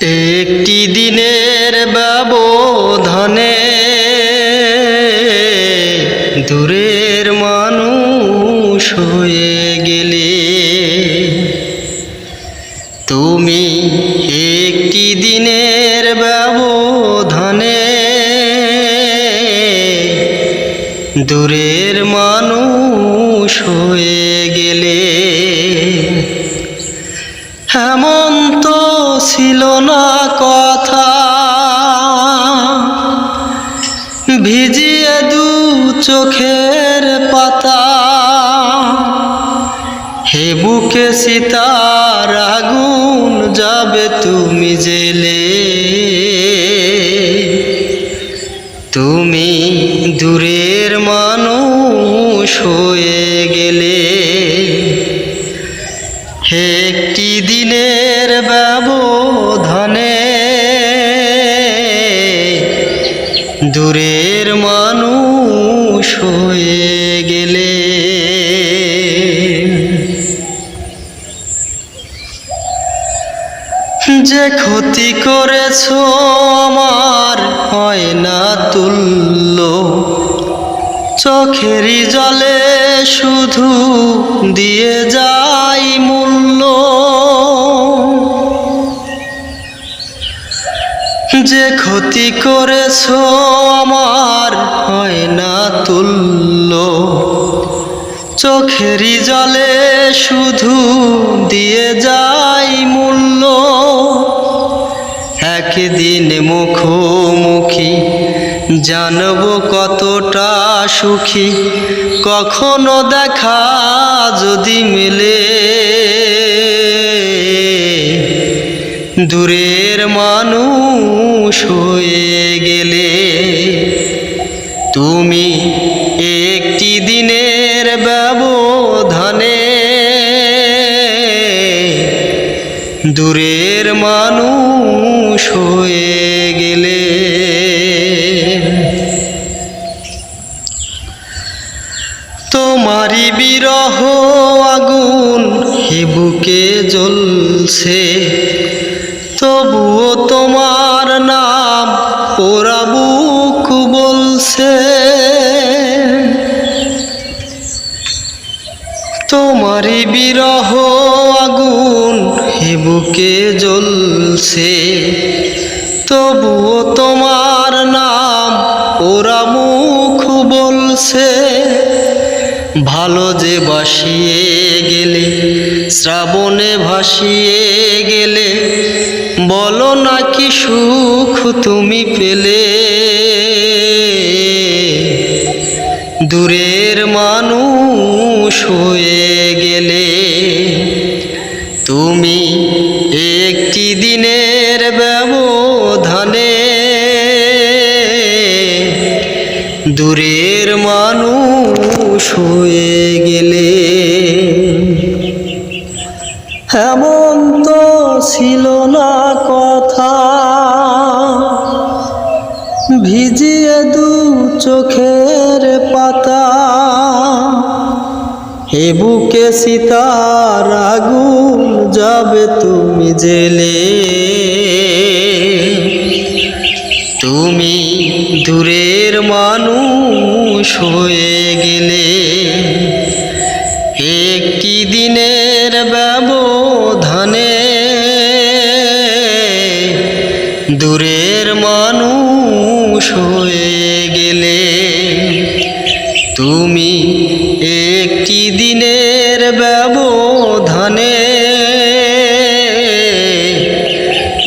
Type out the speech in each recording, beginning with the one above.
একটি দিনের ব্যবধানে দূরের মানুষ হয়ে গেলে তুমি একটি দিনের ব্যবধানে দূরের মানুষ হয়ে গেলে তো ছিল না কথা। ভিজিয়ে দু চোখের পাতা। হে বুকে সীতার আগুন, যাবে তুমি জেলে। তুমি দূরের মানুষ হয়ে গেলে। একটি দিনের ব্যবধানে দূরের মানুষ হয়ে গেলে। যে ক্ষতি করেছ আমার হয় না তুল্য। চোখেরই জলে শুধু দিয়ে যাই মূল্য। যে ক্ষতি করেছ আমার হয় না তুল্য। চোখেরই জলে শুধু দিয়ে যাই মূল্য। একদিন মুখোমুখি জানব কতটা সুখী। কখনো দেখা যদি মেলে দূরের মানুষ হয়ে গেলে তুমি একটি দিনের ব্যবধানে দূরের মানুষ হয়ে গেলে তোমারই বিরহ আগুন হে বুকে জ্বলছে। তোমারই বিরহ আগুন হে বুকে জ্বলছে। তবুও তোমার নাম ওরা মুখ বলছে। ভালো যে বাসিয়ে গেলে, শ্রাবণে ভাসিয়ে গেলে, বলো নাকি সুখ তুমি পেলে? দূরের মানুষ হয়ে গেলে তুমি একটি দিনের ব্যবধানে দূরের মানুষ হয়ে গেলে এমন তো ছিল না কথা। ভিজিয়ে দু চোখের বুকে সীতার আগুন যাবে তুমি জেলে। তুমি দূরের মানুষ হয়ে গেলে।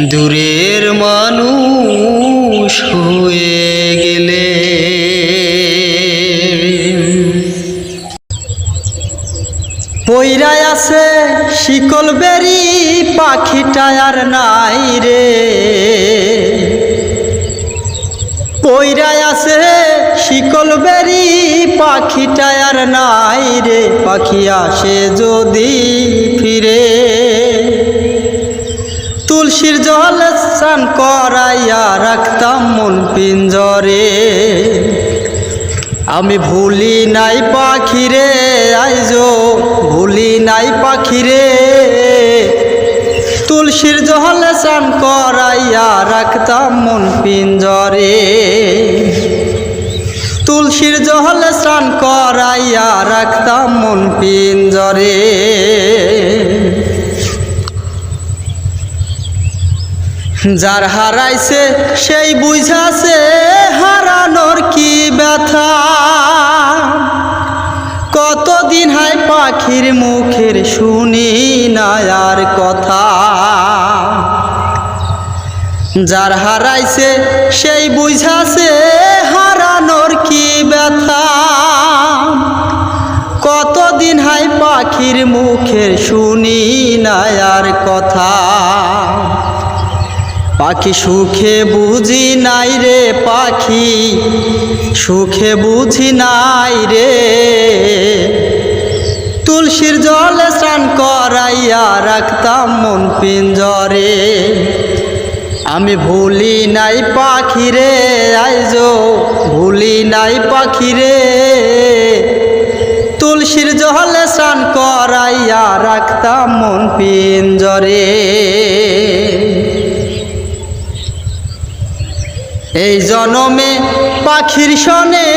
দূরের মানুষ হয়ে গেলে। পইরায় আছে শিকল বেরি, পাখিটা আর নাই রে। পইরায় আছে শিকল বেরি, পাখিটা আর নাই রে। পাখি আসে যদি ফিরে। তুলসীর জল স্নান করাইয়া রাখতাম মন পিঞ্জরে। আমি ভুলি নাই পাখিরে, আইজো ভুলি নাই পাখিরে। তুলসীর জহলে স্নান করাইয়া রাখতাম মন পিঞ্জরে। তুলসীর জহলে স্নান করাইয়া রাখতাম মন পিঞ্জরে। যার হারাইছে, সেই বুঝাছে হারানোর কি ব্যথা। কতদিন হাই পাখির মুখের শুনি না আর কথা। যার হারাইছে, সেই বুঝাছে হারানোর কি ব্যথা। কতদিন হাই পাখির মুখের শুনি না আর কথা। পাখি সুখে বুঝি নাই রে পাখি, সুখে বুঝি নাই রে। তুলসীর জলে স্নান করাইয়া রাখতাম মন পিঞ্জরে। আমি ভুলি নাই পাখি রে, আইজ ভুলি নাই পাখি রে। তুলসীর জলে স্নান করাইয়া রাখতাম মন পিঞ্জরে। এই জনমে পাখির সনে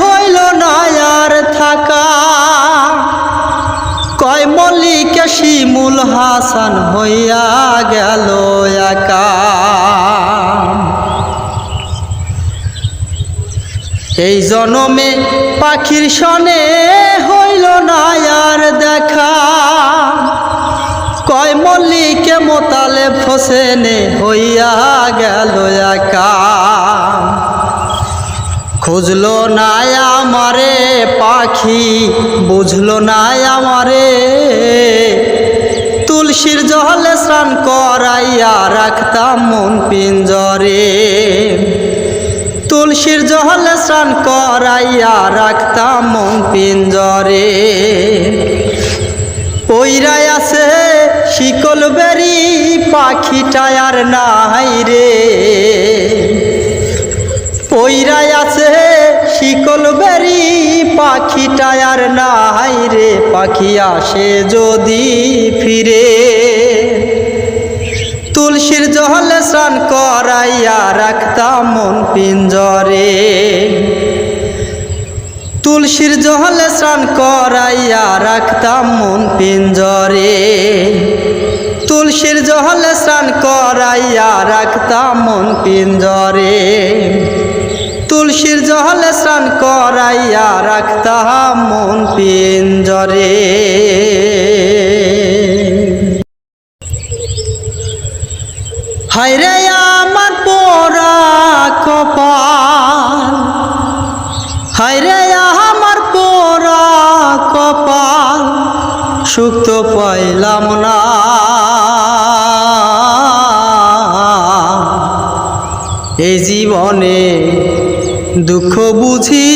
হইল না আর থাকা। কয় মল্লিকে শিমুল হাসান হইয়া গেল একা। এই জনমে পাখির সনে হইল না আর দেখা। কয় মল্লিকে মোতালে ফসেনে হইয়া গেল একা। খুঁজলো না আমারে পাখি, বুঝলো না আমারে। তুলসীর জলে স্নান করাইয়া রাখতাম মন পিঞ্জরে। তুলসীর জলে স্নান করাইয়া রাখতাম মন পিঞ্জরে। পইরাই আছে শিকল বেরি, পাখিটায় আর নাই রে। পাখিটায় আর নাই রে পাখি আসে যদি ফিরে? তুলসীর জহলে স্নান করাইয়া রাখতাম মন পিঞ্জরে। তুলসীর জহলে স্নান করাইয়া রাখতাম মন পিঞ্জরে। তুলসীর জহলে স্নান করাইয়া রাখতাম মন পিঞ্জরে। তুলসীর জহলে স্নান করাইয়া রাখতাম মন পিঞ্জরে হায়রে আমার পোড়া কপাল, হায়রে আমার পোড়া কপাল সুখ তো পাইলাম না। এই জীবনে দুঃখ বুঝি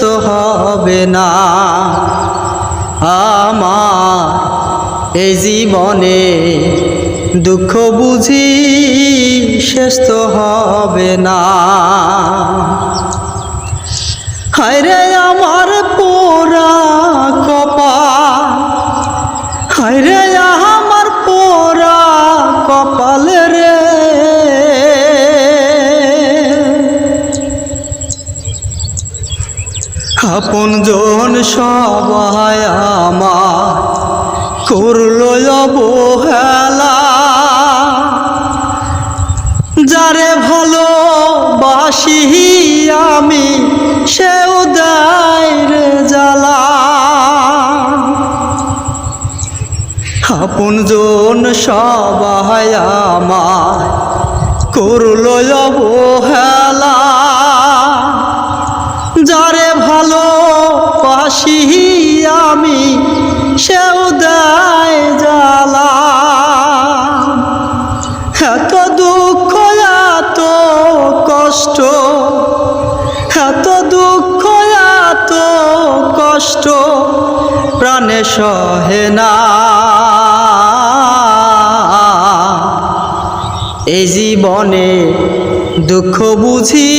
তো হবে না। আমার এই জীবনে দুঃখ বুঝি তো হবে না। হায়রে আমার পোড়া কপাল হায়রে আমার পোড়া কপাল আপন জন সবাই আমার করল অবহেলা। যারে ভালো বাসি আমি, সেও দেয় রে জ্বালা। আপন জন সবাই করল অবহেলা। আমি সেও দেয় জ্বালা। এত দুঃখ, এত কষ্ট, এত দুঃখ, এত কষ্ট, প্রাণে সহে না। এই জীবনে দুঃখ বুঝি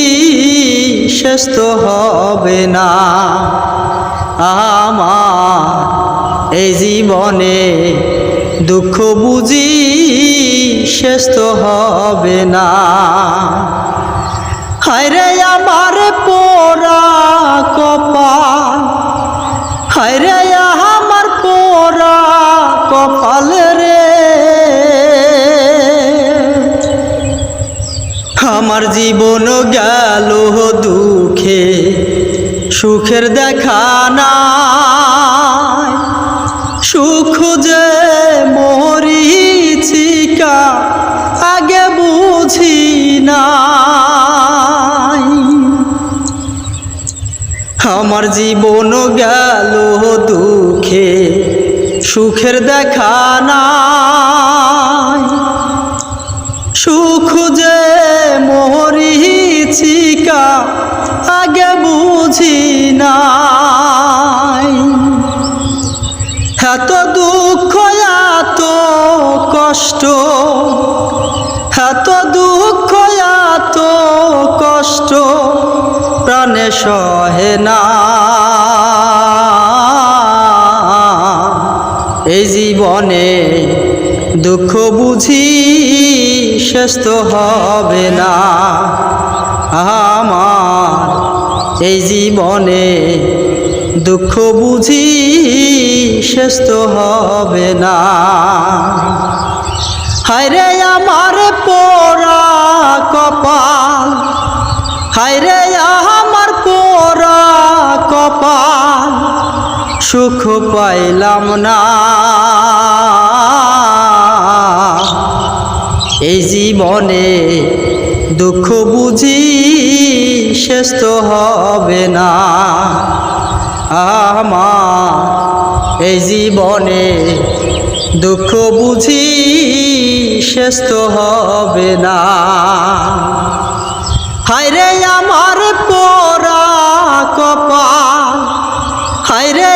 শেষ হবে না। আমার এই জীবনে দুঃখ বুঝি শেষ তো হবে না। হায়রে আমার পোরা কপাল, হায়রে আমার পোরা কপাল আমার জীবন গেল দুঃখে, সুখের দেখা নাই। সুখ যে মরিচিকা আগে বুঝি নাই। আমার জীবন গেল দুঃখে, সুখের দেখা নাই। সুখ যে মরিচিকা আগে বুঝি নাই। এত দুঃখ, এত কষ্ট, এত দুঃখ, এত কষ্ট প্রাণে সহে না। এই জীবনে দুঃখ বুঝি শেষ হবে না। আমার এই জীবনে দুঃখ বুঝি শেষ হবে না। হায়রে আমার পোড়া কপাল হায়রে আমার পোড়া কপাল, সুখ পাইলাম না। এই জীবনে দুঃখ বুঝি শেষ তো হবে না। আমার এই জীবনে দুঃখ বুঝি শেষ তো হবে না। হায়রে আমার পোড়া কপাল হায়রে